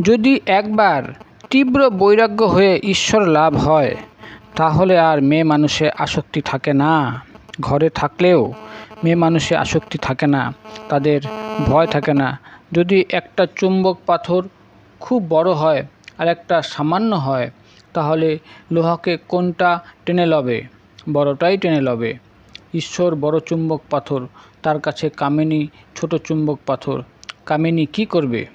যদি একবার তীব্র বৈরাগ্য হয়ে ঈশ্বর লাভ হয়, তাহলে আর মেয়ে মানুষে আসক্তি থাকে না। ঘরে থাকলেও মেয়ে মানুষে আসক্তি থাকে না, তাদের ভয় থাকে না। যদি একটা চুম্বক পাথর খুব বড় হয় আর একটা সামান্য হয়, তাহলে লোহাকে কোনটা টেনে লবে? বড়টাই টেনে লবে। ঈশ্বর বড় চুম্বক পাথর, তার কাছে কামিনী ছোট চুম্বক পাথর। কামিনী কি করবে?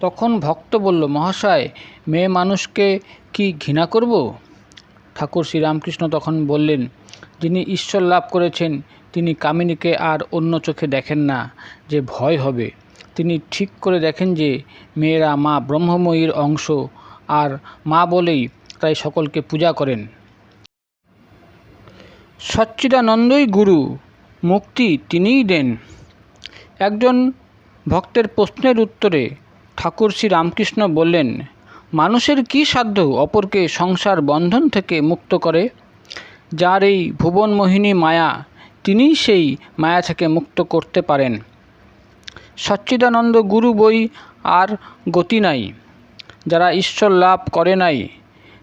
তখন ভক্ত বলল, মহাশয়, মেয়ে মানুষকে কি ঘৃণা করব? ঠাকুর শ্রীরামকৃষ্ণ তখন বললেন, যিনি ঈশ্বর লাভ করেছেন, তিনি কামিনীকে আর অন্য চোখে দেখেন না যে ভয় হবে। তিনি ঠিক করে দেখেন যে মেয়েরা মা ব্রহ্মময়ীর অংশ, আর মা বলেই তাই সকলকে পূজা করেন। সচ্চিদানন্দই গুরু, মুক্তি তিনিই দেন। একজন ভক্তের প্রশ্নের উত্তরে ঠাকুর শ্রী রামকৃষ্ণ বললেন, মানুষের কী সাধ্য অপরকে সংসার বন্ধন থেকে মুক্ত করে? যার এই ভুবনমোহিনী মায়া, তিনিই সেই মায়া থেকে মুক্ত করতে পারেন। সচ্চিদানন্দ গুরু বই আর গতি নাই। যারা ঈশ্বর লাভ করে নাই,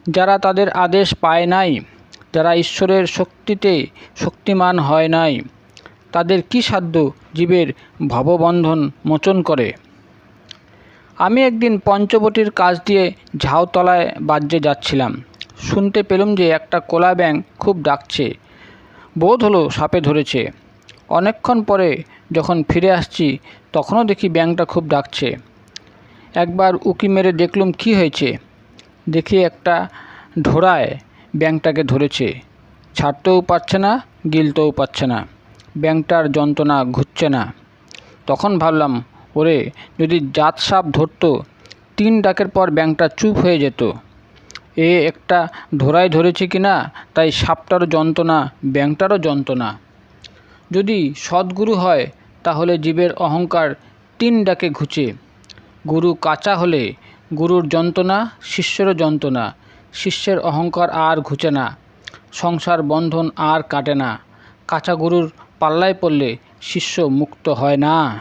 যারা তাদের আদেশ পায় নাই, যারা ঈশ্বরের শক্তিতে শক্তিমান হয় নাই, তাদের কী সাধ্য জীবের ভববন্ধন মোচন করে? আমি একদিন পঞ্চবটির কাজ দিয়ে ঝাউতলায় বাজ্যে যাচ্ছিলাম। শুনতে পেলুম যে একটা কোলা ব্যাঙ খুব ডাকছে। বোধ হলো সাপে ধরেছে। অনেকক্ষণ পরে যখন ফিরে আসছি, তখনও দেখি ব্যাঙটা খুব ডাকছে। একবার উকি মেরে দেখলুম কি হয়েছে। দেখি একটা ঢোড়ায় ব্যাঙটাকে ধরেছে। ছাড়তেও পারছে না, গিলতেও পারছে না। ব্যাঙটার যন্ত্রণা ঘুরছে না। তখন ভাবলাম ওরে যদি জাত সাপ ধরতো, তিন ডাকের পর ব্যাঙটা চুপ হয়ে যেত। এ একটা ধরায় ধরেছে কি না তাই সাপটারও যন্ত্রণা ব্যাঙটারও যন্ত্রণা। যদি সদ্গুরু হয়, তাহলে জীবের অহংকার তিন ডাকে ঘুচে। গুরু কাঁচা হলে গুরুর যন্ত্রণা, শিষ্যেরও যন্ত্রণা। শিষ্যের অহংকার আর ঘুচে না। সংসার বন্ধন আর কাটে না। কাঁচা গুরুর পাল্লায় পড়লে শিষ্য মুক্ত হয় না।